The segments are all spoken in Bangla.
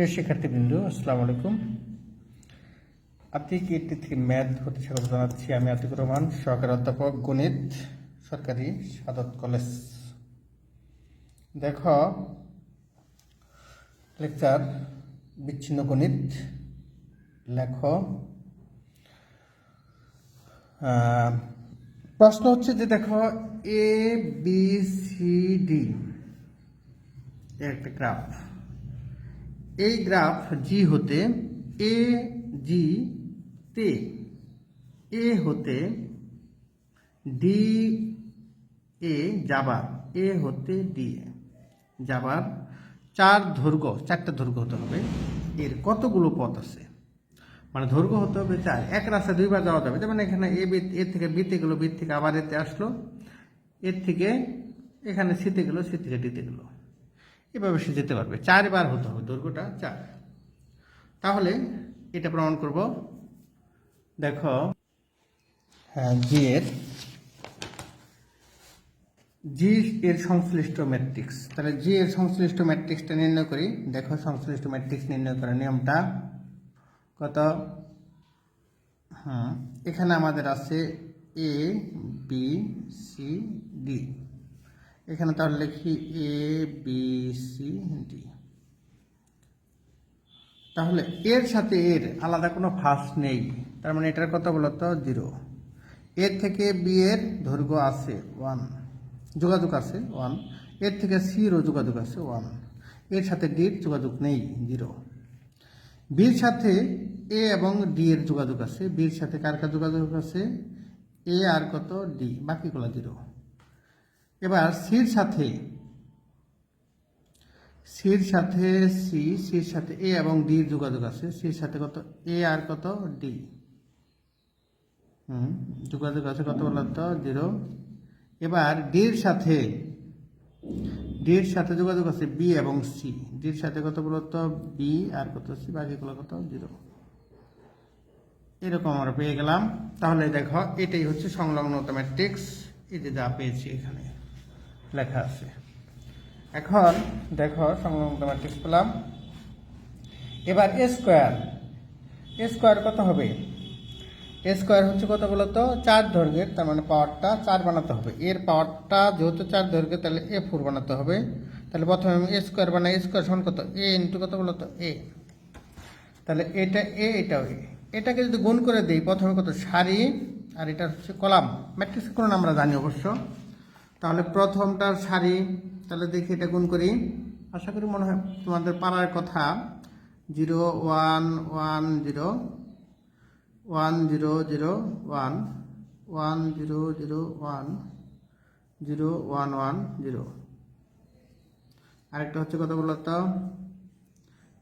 প্রিয় শিক্ষার্থীবৃন্দ, আসসালামু আলাইকুম। আতিক এইটি থেকে ম্যাথ হতে স্বাগত জানাচ্ছি আমি আতিকুর রহমান, সহকারী অধ্যাপক গণিত, সরকারি সাদত কলেজ। দেখো, লেকচার, বিচ্ছিন্ন গণিত, লেখ। প্রশ্ন হচ্ছে যে দেখো এ বি সি ডি একটা গ্রাফ এই গ্রাফ জি হতে এ জি তে এ হতে ডি এ যাবার এ হতে ডি এ যাবার চার দৈর্ঘ্য, চারটা দৈর্ঘ্য হতে হবে। এর কতগুলো পথ আছে? মানে দৈর্ঘ্য হতে হবে চার। এক রাস্তা দুইবার যাওয়া যাবে। যেমন এখানে এ বি এর থেকে বিতে গেলো বির থেকে আবার এতে আসলো। এর থেকে এখানে সিতে গেলো সি থেকে ডিতে গেলো। এভাবে সে যেতে পারবে। চারবার হতে হবে দৈর্ঘ্যটা চার। তাহলে এটা প্রমাণ করব। দেখো হ্যাঁ জি এর জি এর সংশ্লিষ্ট ম্যাট্রিক্স তাহলে জি এর সংশ্লিষ্ট ম্যাট্রিক্সটা নির্ণয় করি। দেখো, সংশ্লিষ্ট ম্যাট্রিক্স নির্ণয় করার নিয়মটা কত? হ্যাঁ এখানে আমাদের আছে এ বি সি ডি এখানে তাহলে লিখি এ বি সি ডি তাহলে এর সাথে এর আলাদা কোনো ফাঁস নেই। তার মানে এটার কথা বলতো? জিরো। এর থেকে বি এর দৈর্ঘ্য আছে ওয়ান যোগাযোগ আছে ওয়ানের থেকে সিরও যোগাযোগ আছে ওয়ানের সাথে ডির যোগাযোগ নেই, জিরো। বির সাথে এ এবং ডি এর যোগাযোগ আছে। বির সাথে কার কার যোগাযোগ আছে? এ আর কত? ডি বাকিগুলো জিরো। এবার সির সাথে সির সাথে সি, সির সাথে এ এবং ডির যোগাযোগ আছে। সির সাথে কত? এ আর কত? ডি। হুম, যোগাযোগ আছে কত বলতো জিরো। এবার ডির সাথে ডির সাথে যোগাযোগ আছে বি এবং সি। ডির সাথে কত বলতো বি আর কত? সি বাকিগুলো কত? জিরো। এরকম আমরা পেয়ে গেলাম। তাহলে দেখো, এটাই হচ্ছে সংলগ্নতা ম্যাট্রিক্স এই যে যা পেয়েছি এখানে। লেখা আছে। এখন দেখো সংলগ্নতা ম্যাট্রিক্স পেলাম। এবার এ স্কোয়ার এ স্কোয়ার কত হবে? এ স্কোয়ার হচ্ছে কত বলতো? চার দৈর্ঘ্যের, তার মানে পাওয়ারটা চার বানাতে হবে। এর পাওয়ারটা যেহেতু চার দৈর্ঘ্যের, তাহলে এ ফোর বানাতে হবে। তাহলে প্রথমে আমি এ স্কোয়ার বানাই এ স্কোয়ার সমান কত? এ ইন্টু কত বলতো? এ তাহলে এটা এ এটাও এ এটাকে যদি গুণ করে দিই, প্রথমে কত? সারি, আর এটা হচ্ছে কলাম। ম্যাট্রিক্স কোন আমরা জানি অবশ্য। তাহলে প্রথমটার সারি, তাহলে দেখি এটা গুণ করি। আশা করি মনে হয় তোমাদের পাড়ার কথা। Zero one one zero one zero zero one one zero zero one zero one one zero. আরেকটা হচ্ছে কত বলতো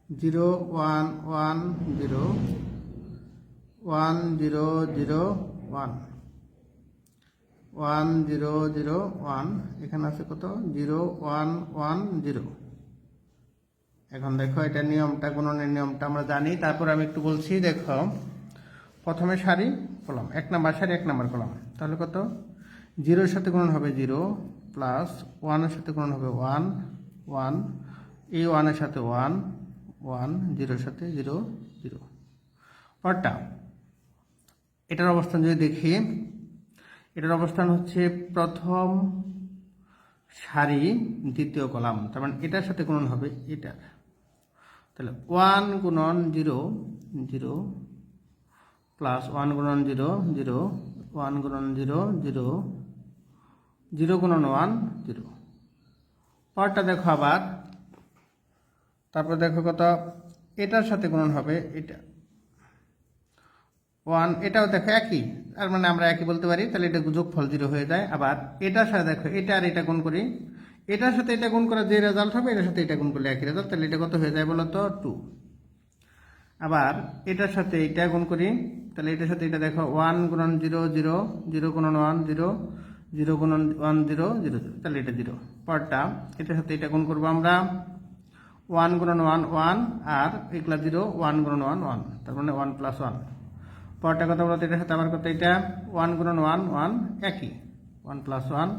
zero one one zero one zero zero one. One zero zero one এখানে আছে কত? জিরো ওয়ান ওয়ান জিরো এখন দেখো, এটা নিয়মটা, গুণনের নিয়মটা আমরা জানি। তারপর আমি একটু বলছি, দেখো, প্রথমে সারি, কলাম। এক নাম্বার সারি, এক নাম্বার কলাম। তাহলে কত? জিরোর সাথে গুণন হবে জিরো প্লাস ওয়ানের সাথে গুণন হবে ওয়ান ওয়ান এই ওয়ানের সাথে ওয়ান ওয়ান জিরোর সাথে জিরো জিরো। পরটা, এটার অবস্থান যদি দেখি এটার অবস্থান হচ্ছে প্রথম সারি, দ্বিতীয় কলাম। তার মানে এটার সাথে গুণন হবে এটার তাহলে ওয়ান গুণন জিরো জিরো প্লাস ওয়ান গুণন জিরো জিরো ওয়ান গুণন জিরো জিরো জিরো গুণন ওয়ান জিরো পরটা দেখো আবার। তারপর দেখো কত, এটার সাথে গুণন হবে এটা। ওয়ান, এটাও দেখো একই। তার মানে আমরা একই বলতে পারি, তাহলে এটা যোগফল জিরো হয়ে যায়। আবার এটার সাথে দেখো, এটা আর এটা গুণ করি। এটার সাথে এটা গুণ করা যে রেজাল্ট হবে, এটার সাথে এটা গুণ করলে একই রেজাল্ট তাহলে এটা কত হয়ে যায় বলো তো? টু আবার এটার সাথে এটা গুণ করি, তাহলে এটার সাথে এটা দেখো ওয়ান গুণন জিরো জিরো জিরো গুণন ওয়ান জিরো জিরো গুণন ওয়ান জিরো জিরো জিরো, তাহলে এটা জিরো। পরটা, এটার সাথে এটা গুণ করব আমরা ওয়ান গুণন ওয়ান ওয়ান আর এগুলা জিরো ওয়ান গুণন ওয়ান ওয়ান তার মানে ওয়ান প্লাস ওয়ান পরটা কথা বলতে এটার সাথে আবার কত এটা ওয়ান গুণন ওয়ান ওয়ান একই। ওয়ান প্লাস ওয়ান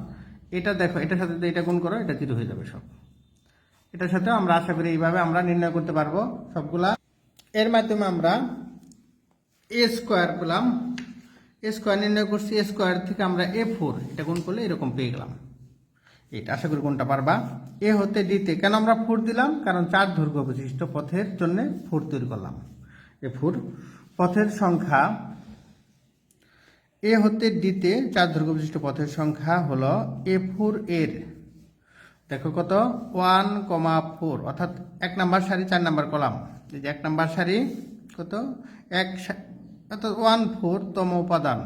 এটা দেখো, এটার সাথে এটা গুণ করো, এটা জিরো হয়ে যাবে সব। এটার সাথে আমরা আশা করি এইভাবে আমরা নির্ণয় করতে পারব সবগুলা। এর মাধ্যমে আমরা এ স্কোয়ার পেলাম। এ স্কোয়ার নির্ণয় করছি এ স্কোয়ার থেকে আমরা এ ফোর এটা গুণ করলে এরকম পেয়ে গেলাম। এটা আশা করি কোনটা পারবা? এ হতে ডিতে কেন আমরা ফোর দিলাম? কারণ চার দৈর্ঘ্য বিশিষ্ট পথের জন্য ফোর তৈরি করলাম। এ ফোর পথের সংখ্যা এ হতে ডিতে চার দৈর্ঘ্য বিশিষ্ট পথের সংখ্যা হলো এ ফোর এর। দেখো কত? ওয়ান কমা ফোর, অর্থাৎ এক নাম্বার সারি, চার নাম্বার কলাম। এই যে এক নাম্বার সারি কত? এক অর্থাৎ ওয়ান ফোর তম উপাদান।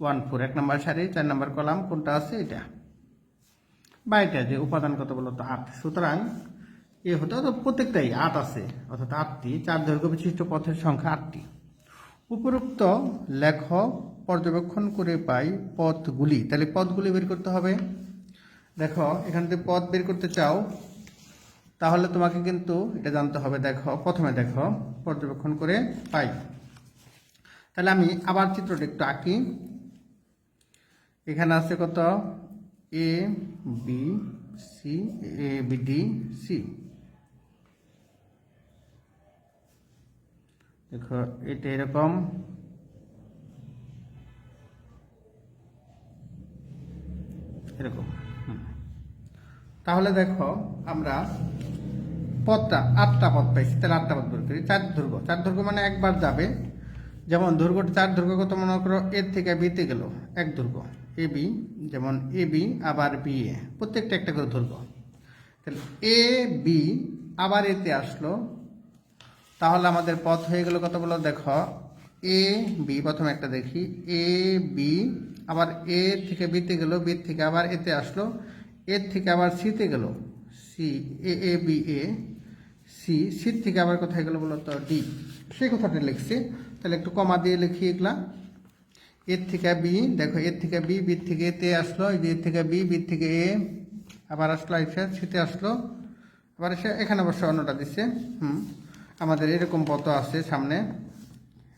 ওয়ান ফোর, এক নাম্বার সারি, চার নাম্বার কলাম, কোনটা আছে? এটা। বা এটা যে উপাদান কত বলতো? আট। সুতরাং এ হতে অর্থাৎ প্রত্যেকটাই আট আছে, অর্থাৎ আটটি, চার দৈর্ঘ্য বিশিষ্ট পথের সংখ্যা আটটি। উপরোক্ত লেখ পর্যবেক্ষণ করে পাই পথগুলি। তাহলে পথগুলি বের করতে হবে। দেখো, এখান থেকে পথ বের করতে চাও, তাহলে তোমাকে কিন্তু এটা জানতে হবে। দেখো, প্রথমে দেখো, পর্যবেক্ষণ করে পাই। তাহলে আমি আবার চিত্রটা একটু আঁকি। এখানে আছে কত? A B C A B D C দেখো, এটা এরকম। এরকম। তাহলে দেখো, আমরা পথটা আটটা পথ পাইছি, তাহলে আটটা পথ বের করি। চার দুর্গ চার দুর্গ মানে একবার যাবে। যেমন দুর্গটি চার দুর্গ কত মনে করো এর থেকে বিতে গেল, এক দুর্গ। এ, বি, যেমন এ, বি, আবার বি, এ। প্রত্যেকটা একটা করে দুর্গ। তাহলে এ, বি, আবার এতে আসলো তাহলে আমাদের পথ হয়ে গেল কত বলো? দেখো এ বি প্রথমে একটা দেখি। এ বি আবার এ থেকে বিতে গেল বি থেকে আবার এতে আসলো এর থেকে আবার সিতে গেল। C A A B A C সির থেকে আবার কোথায় গেল বলো তো? ডি সেই কথাটা লিখছি। তাহলে একটু কমা দিয়ে লিখি এগুলা। এর থেকে বি দেখো এর থেকে বি বি থেকে এতে আসলো, এই যে এর থেকে বি বি থেকে এ আবার আসলো এসে সিতে আসলো। আবার এসে এখানে অবশ্য অন্যটা দিচ্ছে হুম। আমাদের এরকম পথ আছে সামনে।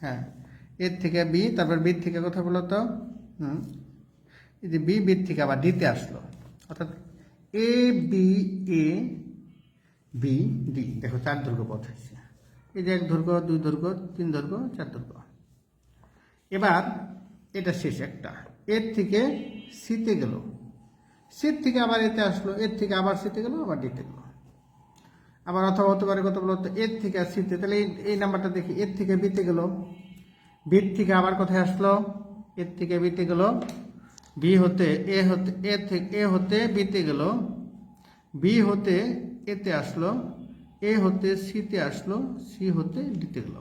হ্যাঁ। এর থেকে বি, তারপর বি থেকে কথা বলো তো। হুম। এই যে বি বি থেকে আবার ডিতে আসলো। অর্থাৎ A, B A, B, D. দেখো, চার দৈর্ঘ্য পথ হয়েছে। এই যে এক দৈর্ঘ্য দুই দৈর্ঘ্য তিন দৈর্ঘ্য চার দৈর্ঘ্য এবার এটা শেষ একটা। এর থেকে সিতে গেল। সিট থেকে আবার এতে আসলো। এর থেকে আবার সিতে গেল, আবার ডিতে গেল। আবার অথবা হতে পারে কত বলতো এর থেকে আর সিতে। তাহলে এই এই নাম্বারটা দেখি। এর থেকে বিতে গেল। বির থেকে আবার কোথায় আসলো? এর থেকে বিতে গেল। বি হতে এ হতে এ থেকে এ হতে বিতে গেল। বি হতে এতে আসলো। এ হতে সিতে আসলো। সি হতে ডিতে গেল।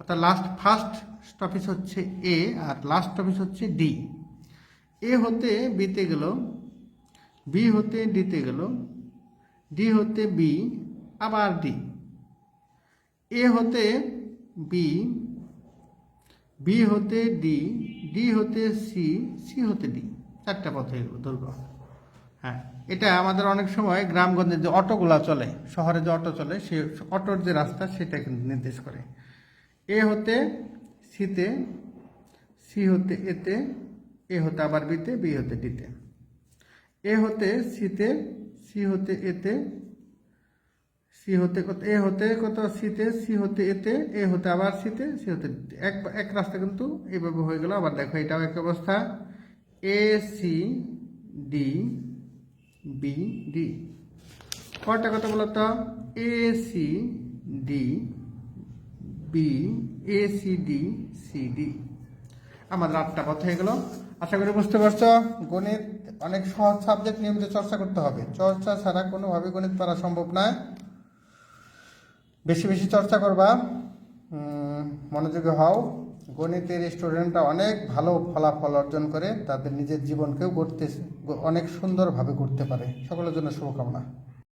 অর্থাৎ লাস্ট ফার্স্ট স্টপিস হচ্ছে এ আর লাস্ট স্টপিস হচ্ছে ডি। এ হতে বিতে গেল। বি হতে ডিতে গেল। ডি হতে বি। আবার ডি। এ হতে বি বি হতে ডি ডি হতে সি সি হতে ডি। চারটা পথ গেল দৈর্ঘ্য। হ্যাঁ এটা আমাদের অনেক সময় গ্রামগঞ্জে যে অটোগুলা চলে, শহরে যে অটো চলে, সে অটোর যে রাস্তা, সেটা কিন্তু নির্দেশ করে। এ হতে সিতে, সি হতে এতে, এ হতে আবার বিতে, বি হতে ডিতে। এ হতে সিতে, সি হতে এতে সি হতে কত, এ হতে কত সিতে, সি হতে এতে, এ হতে আবার সিতে, সি হতে এক এক রাস্তা কিন্তু এইভাবে হয়ে গেল। আবার দেখো, এটাও এক অবস্থা। A, C, D, B, D. কয়টা কথা বলো তো A, C, D, B, A, C, D C, D. আমাদের আটটা কথা হয়ে গেল। আশা করি বুঝতে পারছ, গণিত অনেক সহজ সাবজেক্ট নিয়মিত চর্চা করতে হবে। চর্চা ছাড়া কোনোভাবে গণিত পারা সম্ভব নয়। বেশি বেশি চর্চা করবা। মনোযোগী হও। গণিতের স্টুডেন্টরা অনেক ভালো ফলাফল অর্জন করে, তাদের নিজের জীবনকেও গড়তে অনেক সুন্দরভাবে গড়তে পারে। সকলের জন্য শুভকামনা।